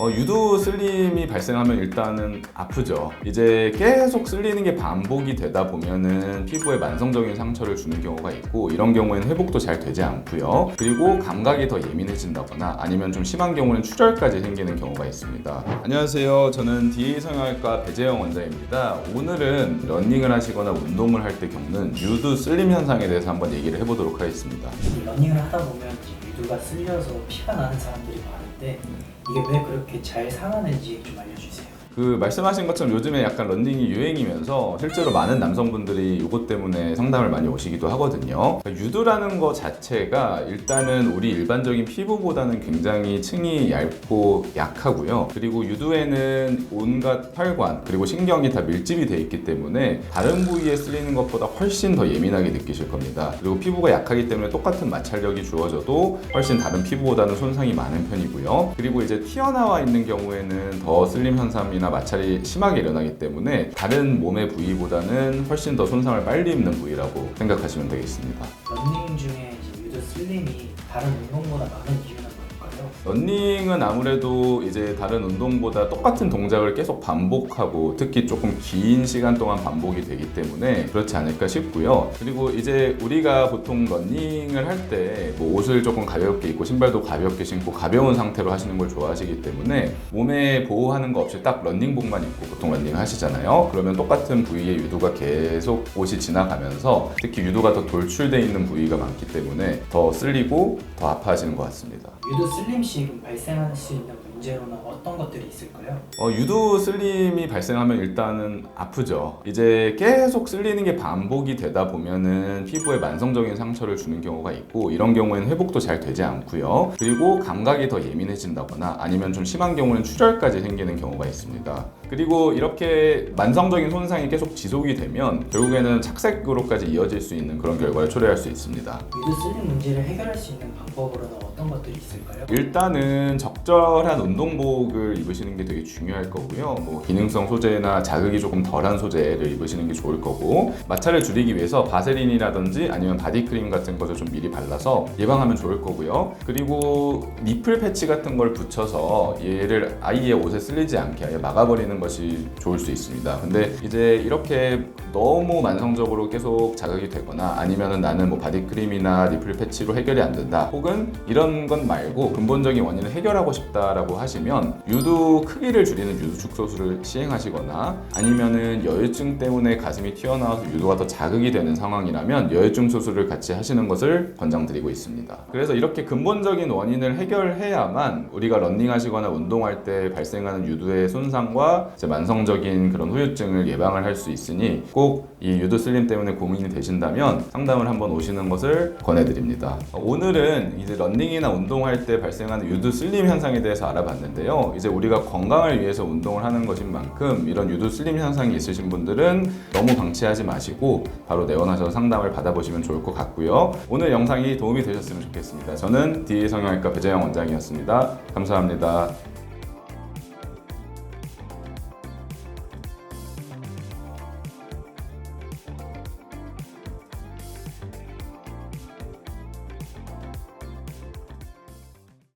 어, 유두 슬림이 발생하면 일단은 아프죠. 이제 계속 쓸리는 게 반복이 되다 보면은 피부에 만성적인 상처를 주는 경우가 있고 이런 경우에는 회복도 잘 되지 않고요. 그리고 감각이 더 예민해진다거나 아니면 좀 심한 경우는 출혈까지 생기는 경우가 있습니다. 안녕하세요. 저는 DA 성형외과 배재영 원장입니다. 오늘은 러닝을 하시거나 운동을 할 때 겪는 유두 슬림 현상에 대해서 한번 얘기를 해보도록 하겠습니다. 이 러닝을 하다 보면 유두가 쓸려서 피가 나는 사람들이 많은데 이게 왜 그렇게 잘 상하는지 좀 알려주세요. 그 말씀하신 것처럼 요즘에 약간 런닝이 유행이면서 실제로 많은 남성분들이 이것 때문에 상담을 많이 오시기도 하거든요. 그러니까 유두라는 것 자체가 일단은 우리 일반적인 피부보다는 굉장히 층이 얇고 약하고요. 그리고 유두에는 온갖 혈관 그리고 신경이 다 밀집이 돼 있기 때문에 다른 부위에 쓸리는 것보다 훨씬 더 예민하게 느끼실 겁니다. 그리고 피부가 약하기 때문에 똑같은 마찰력이 주어져도 훨씬 다른 피부보다는 손상이 많은 편이고요. 그리고 이제 튀어나와 있는 경우에는 더 슬림 현상이 나 마찰이 심하게 일어나기 때문에 다른 몸의 부위보다는 훨씬 더 손상을 빨리 입는 부위라고 생각하시면 되겠습니다. 러닝 중에 이제 유두 슬림이 다른 운동보다 많은 이유 런닝은 아무래도 이제 다른 운동보다 똑같은 동작을 계속 반복하고 특히 조금 긴 시간 동안 반복이 되기 때문에 그렇지 않을까 싶고요. 그리고 이제 우리가 보통 런닝을 할 때 뭐 옷을 조금 가볍게 입고 신발도 가볍게 신고 가벼운 상태로 하시는 걸 좋아하시기 때문에 몸에 보호하는 거 없이 딱 런닝복만 입고 보통 런닝 하시잖아요. 그러면 똑같은 부위의 유두가 계속 옷이 지나가면서 특히 유두가 더 돌출돼 있는 부위가 많기 때문에 더 쓸리고 더 아파하시는 것 같습니다. 유두 슬림 시 그럼 발생할 수 있는 문제로는 어떤 것들이 있을까요? 어, 유두 슬림이 발생하면 일단은 아프죠. 이제 계속 쓸리는 게 반복이 되다 보면은 피부에 만성적인 상처를 주는 경우가 있고 이런 경우에는 회복도 잘 되지 않고요. 그리고 감각이 더 예민해진다거나 아니면 좀 심한 경우는 출혈까지 생기는 경우가 있습니다. 그리고 이렇게 만성적인 손상이 계속 지속이 되면 결국에는 착색으로까지 이어질 수 있는 그런 결과를 초래할 수 있습니다. 유두 슬림 문제를 해결할 수 있는 방법으로는 어떤 것들이 있을까요? 일단은 적절한 운동복을 입으시는 게 되게 중요할 거고요. 뭐 기능성 소재나 자극이 조금 덜한 소재를 입으시는 게 좋을 거고 마찰을 줄이기 위해서 바세린이라든지 아니면 바디크림 같은 것을 좀 미리 발라서 예방하면 좋을 거고요. 그리고 니플 패치 같은 걸 붙여서 얘를 아이의 옷에 쓸리지 않게 아예 막아버리는 것이 좋을 수 있습니다. 근데 이제 이렇게 너무 만성적으로 계속 자극이 되거나 아니면은 나는 뭐 바디크림이나 니플 패치로 해결이 안 된다. 혹은 이런 건 말고 근본적인 원인을 해결하고 싶다라고 하시면 유두 크기를 줄이는 유두 축소술을 시행하시거나 아니면은 여유증 때문에 가슴이 튀어나와서 유두가 더 자극이 되는 상황이라면 여유증 수술을 같이 하시는 것을 권장드리고 있습니다. 그래서 이렇게 근본적인 원인을 해결해야만 우리가 런닝하시거나 운동할 때 발생하는 유두의 손상과 만성적인 그런 후유증을 예방을 할 수 있으니 꼭 이 유두 슬림 때문에 고민이 되신다면 상담을 한번 오시는 것을 권해드립니다. 오늘은 이제 런닝이나 운동할 때 발생하는 유두 슬림 현상에 대해서 알아봤 는데요. 이제 우리가 건강을 위해서 운동을 하는 것인 만큼 이런 유두 슬림 현상이 있으신 분들은 너무 방치하지 마시고 바로 내원하셔서 상담을 받아보시면 좋을 것 같고요. 오늘 영상이 도움이 되셨으면 좋겠습니다. 저는 DA 성형외과 배재영 원장이었습니다. 감사합니다.